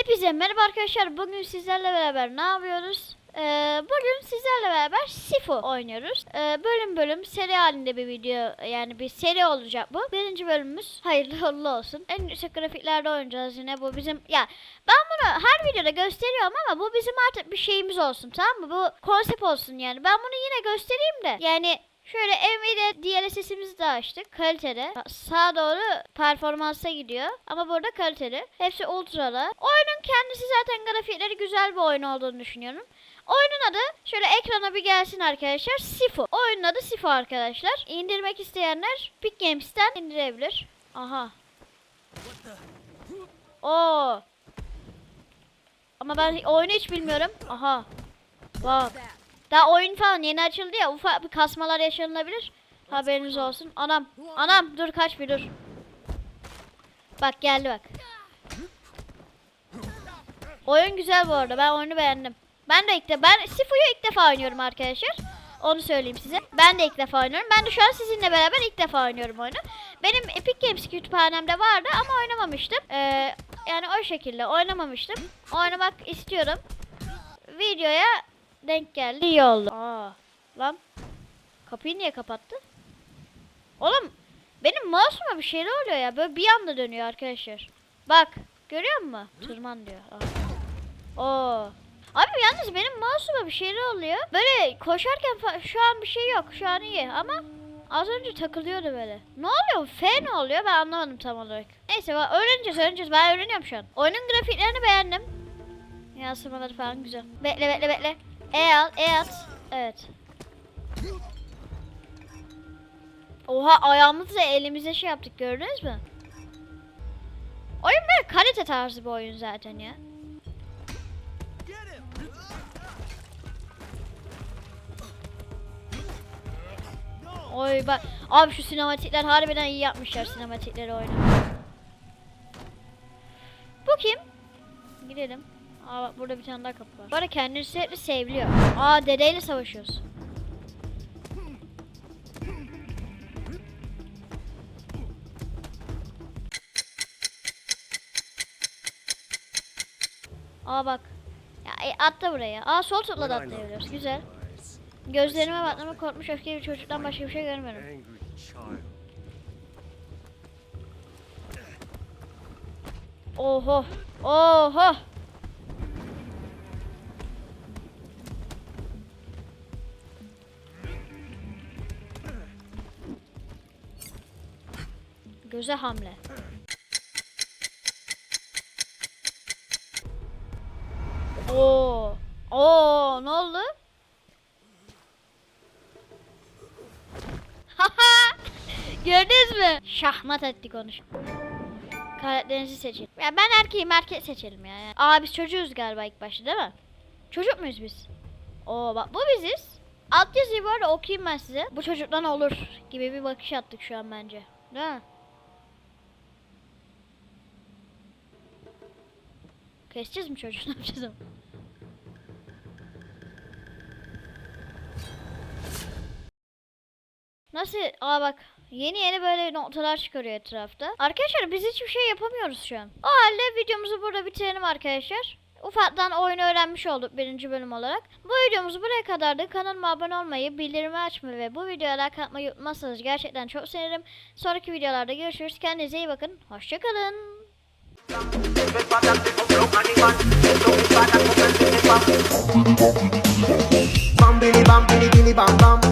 Hepinize merhaba arkadaşlar. Bugün sizlerle beraber ne yapıyoruz? Ee, bugün sizlerle beraber Sifu oynuyoruz. Ee, bölüm bölüm seri halinde bir video yani bir seri olacak bu. Birinci bölümümüz hayırlı uğurlu olsun. En yüksek grafiklerde oynayacağız yine bu bizim ya ben bunu her videoda gösteriyorum ama bu bizim artık bir şeyimiz olsun tamam mı? Bu konsept olsun yani. Ben bunu yine göstereyim de yani Şöyle Nvidia DLSS'imizi de açtık. Kaliteli. Sağa doğru performansa gidiyor. Ama burada kaliteli. Hepsi ultralı. Oyunun kendisi zaten grafikleri güzel bir oyun olduğunu düşünüyorum. Oyunun adı şöyle ekrana bir gelsin arkadaşlar. Sifu. Oyunun adı Sifu arkadaşlar. İndirmek isteyenler Epic Games'ten indirebilir. Aha. Oo. Ama ben oyunu hiç bilmiyorum. Aha. Bak. Daha oyun falan yeni açıldı ya ufak bir kasmalar yaşanabilir. Haberiniz olsun. Anam. Anam dur kaç bir dur. Bak geldi bak. Oyun güzel bu arada. Ben oyunu beğendim. Ben de ilk de ben Sifu'yu ilk defa oynuyorum arkadaşlar. Onu söyleyeyim size. Ben de ilk defa oynuyorum. Ben de şu an sizinle beraber ilk defa oynuyorum oyunu. Benim Epic Games kütüphanemde vardı ama oynamamıştım. Ee, yani o şekilde oynamamıştım. Oynamak istiyorum. Videoya denk geldi. İyi oldu. Aa, lan. Kapıyı niye kapattı? Oğlum benim mouse'uma bir şeyler oluyor ya. Böyle bir anda dönüyor arkadaşlar. Bak. Görüyor musun? Tırman diyor. Aa. Oo. Abi yalnız benim mouse'uma bir şeyler oluyor. Böyle koşarken şu an bir şey yok. Şu an iyi ama az önce takılıyordu böyle. Ne oluyor? F ne oluyor? Ben anlamadım tam olarak. Neyse bak öğreneceğiz öğreneceğiz. Ben öğreniyorum şu an. Oyunun grafiklerini beğendim. Yansımaları falan güzel. Bekle bekle bekle. E al, E at. Evet. Oha ayağımızla elimize şey yaptık gördünüz mü? Oyun böyle kalite tarzı bir oyun zaten ya. Oy bak abi şu sinematikler harbiden iyi yapmışlar sinematikleri oyunu. Bu kim? Gidelim. Aa bak burada bir tane daha kapı var. Bu arada kendini sürekli sevliyor. Aa dedeyle savaşıyoruz. Aa bak. Ya e, atla buraya. Aa sol tıkla da atlayabiliyoruz. Güzel. Gözlerime baktığımda korkmuş öfkeli bir çocuktan başka bir şey görmedim. Oho. Oho. Göze hamle. Oo. Oo, ne oldu? Haha. Gördünüz mü? Şahmat ettik onu. Karakterinizi seçin. Ya ben erkeğim erkek seçelim ya. Yani. Aa biz çocuğuz galiba ilk başta değil mi? Çocuk muyuz biz? Oo bak bu biziz. Alt yazıyı okuyayım ben size. Bu çocuktan olur gibi bir bakış attık şu an bence. Değil mi? Keseceğiz mi çocuğu? Ne yapacağız ama? Nasıl? Aa bak. Yeni yeni böyle noktalar çıkarıyor etrafta. Arkadaşlar biz hiçbir şey yapamıyoruz şu an. O halde videomuzu burada bitirelim arkadaşlar. Ufaktan oyun öğrenmiş olduk birinci bölüm olarak. Bu videomuz buraya kadardı. Kanalıma abone olmayı, bildirimi açmayı ve bu videoya like atmayı unutmazsanız gerçekten çok sevinirim. Sonraki videolarda görüşürüz. Kendinize iyi bakın. Hoşçakalın. Bam, billy bam, billy bini, bam, bam.